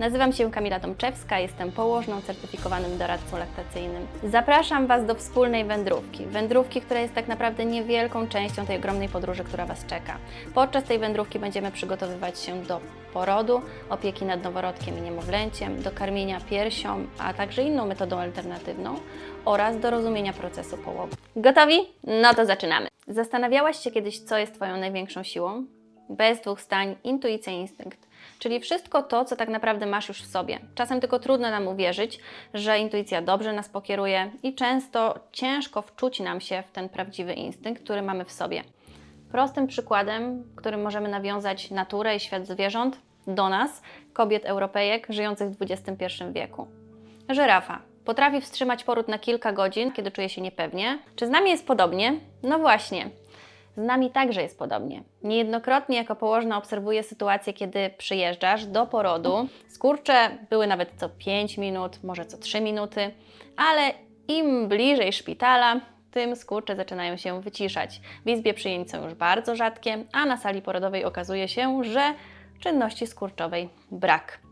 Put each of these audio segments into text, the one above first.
Nazywam się Kamila Tomczewska, jestem położną certyfikowanym doradcą laktacyjnym. Zapraszam Was do wspólnej wędrówki. Wędrówki, która jest tak naprawdę niewielką częścią tej ogromnej podróży, która Was czeka. Podczas tej wędrówki będziemy przygotowywać się do porodu, opieki nad noworodkiem i niemowlęciem, do karmienia piersią, a także inną metodą alternatywną oraz do rozumienia procesu połogu. Gotowi? No to zaczynamy. Zastanawiałaś się kiedyś, co jest Twoją największą siłą? Bez dwóch stań, intuicja instynkt. Czyli wszystko to, co tak naprawdę masz już w sobie. Czasem tylko trudno nam uwierzyć, że intuicja dobrze nas pokieruje i często ciężko wczuć nam się w ten prawdziwy instynkt, który mamy w sobie. Prostym przykładem, którym możemy nawiązać naturę i świat zwierząt do nas, kobiet Europejek żyjących w XXI wieku. Żyrafa potrafi wstrzymać poród na kilka godzin, kiedy czuje się niepewnie. Czy z nami jest podobnie? No właśnie. Z nami także jest podobnie. Niejednokrotnie jako położna obserwuję sytuację, kiedy przyjeżdżasz do porodu. Skurcze były nawet co 5 minut, może co 3 minuty, ale im bliżej szpitala, tym skurcze zaczynają się wyciszać. W izbie przyjęć są już bardzo rzadkie, a na sali porodowej okazuje się, że czynności skurczowej brak.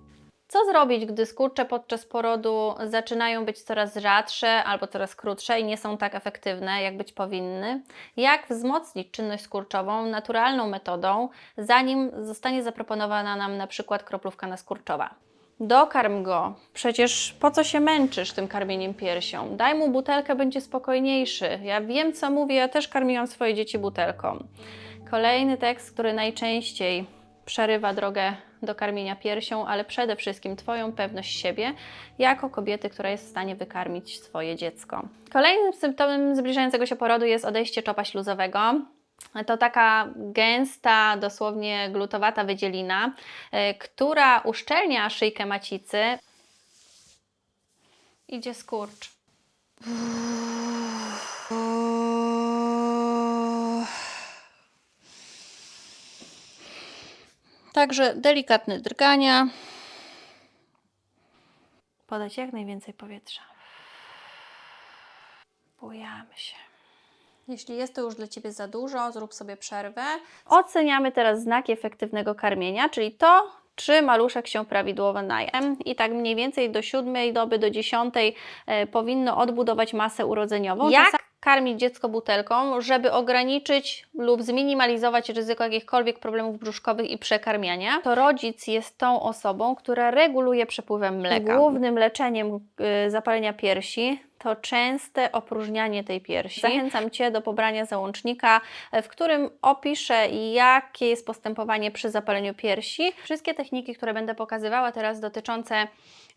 Co zrobić, gdy skurcze podczas porodu zaczynają być coraz rzadsze albo coraz krótsze i nie są tak efektywne, jak być powinny? Jak wzmocnić czynność skurczową naturalną metodą, zanim zostanie zaproponowana nam na przykład kroplówka naskurczowa? Dokarm go. Przecież po co się męczysz tym karmieniem piersią? Daj mu butelkę, będzie spokojniejszy. Ja wiem, co mówię, ja też karmiłam swoje dzieci butelką. Kolejny tekst, który najczęściej przerywa drogę do karmienia piersią, ale przede wszystkim Twoją pewność siebie jako kobiety, która jest w stanie wykarmić swoje dziecko. Kolejnym symptomem zbliżającego się porodu jest odejście czopa śluzowego. To taka gęsta, dosłownie glutowata wydzielina, y, która uszczelnia szyjkę macicy. Idzie skurcz. Także delikatne drgania. Podać jak najwięcej powietrza. Bujamy się. Jeśli jest to już dla Ciebie za dużo, zrób sobie przerwę. Oceniamy teraz znaki efektywnego karmienia, czyli to, czy maluszek się prawidłowo naje. I tak mniej więcej do siódmej doby, do dziesiątej e, powinno odbudować masę urodzeniową. Jak karmić dziecko butelką, żeby ograniczyć lub zminimalizować ryzyko jakichkolwiek problemów brzuszkowych i przekarmiania? To rodzic jest tą osobą, która reguluje przepływem mleka. Głównym leczeniem y, zapalenia piersi to częste opróżnianie tej piersi. Zachęcam Cię do pobrania załącznika, e, w którym opiszę, jakie jest postępowanie przy zapaleniu piersi. Wszystkie techniki, które będę pokazywała teraz dotyczące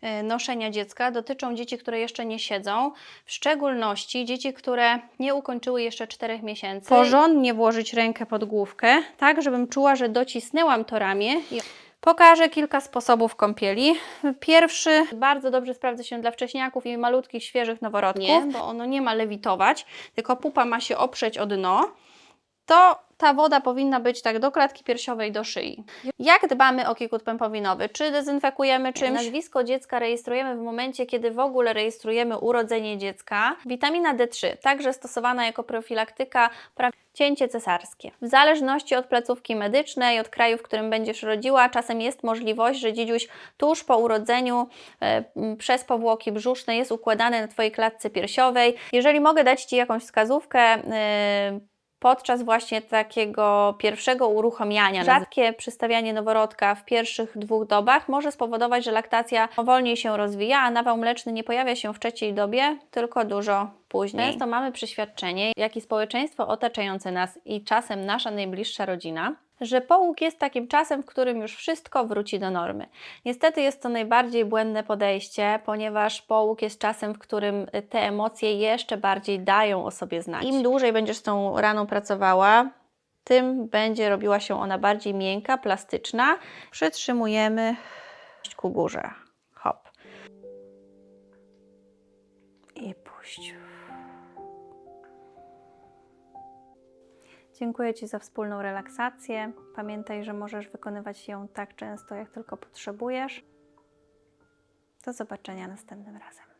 e, noszenia dziecka, dotyczą dzieci, które jeszcze nie siedzą, w szczególności dzieci, które nie ukończyły jeszcze 4 miesięcy. Porządnie włożyć rękę pod główkę, tak żebym czuła, że docisnęłam to ramię i Pokażę kilka sposobów kąpieli. Pierwszy bardzo dobrze sprawdza się dla wcześniaków i malutkich, świeżych noworodków, nie, bo ono nie ma lewitować, tylko pupa ma się oprzeć o dno. To ta woda powinna być tak do klatki piersiowej, do szyi. Jak dbamy o kikut pępowinowy? Czy dezynfekujemy czymś? Nazwisko dziecka rejestrujemy w momencie, kiedy w ogóle rejestrujemy urodzenie dziecka. Witamina D3, także stosowana jako profilaktyka cięcie cesarskie. W zależności od placówki medycznej, od kraju, w którym będziesz rodziła, czasem jest możliwość, że dziedziuś tuż po urodzeniu e, przez powłoki brzuszne jest układany na Twojej klatce piersiowej. Jeżeli mogę dać Ci jakąś wskazówkę, e, podczas właśnie takiego pierwszego uruchamiania. Rzadkie przystawianie noworodka w pierwszych dwóch dobach może spowodować, że laktacja wolniej się rozwija, a nawał mleczny nie pojawia się w trzeciej dobie, tylko dużo później. Często mamy przeświadczenie, jak i społeczeństwo otaczające nas i czasem nasza najbliższa rodzina, że połóg jest takim czasem, w którym już wszystko wróci do normy. Niestety jest to najbardziej błędne podejście, ponieważ połóg jest czasem, w którym te emocje jeszcze bardziej dają o sobie znać. Im dłużej będziesz z tą raną pracowała, tym będzie robiła się ona bardziej miękka, plastyczna. Przytrzymujemy ku górze. Hop. I puść. Dziękuję Ci za wspólną relaksację. Pamiętaj, że możesz wykonywać ją tak często, jak tylko potrzebujesz. Do zobaczenia następnym razem.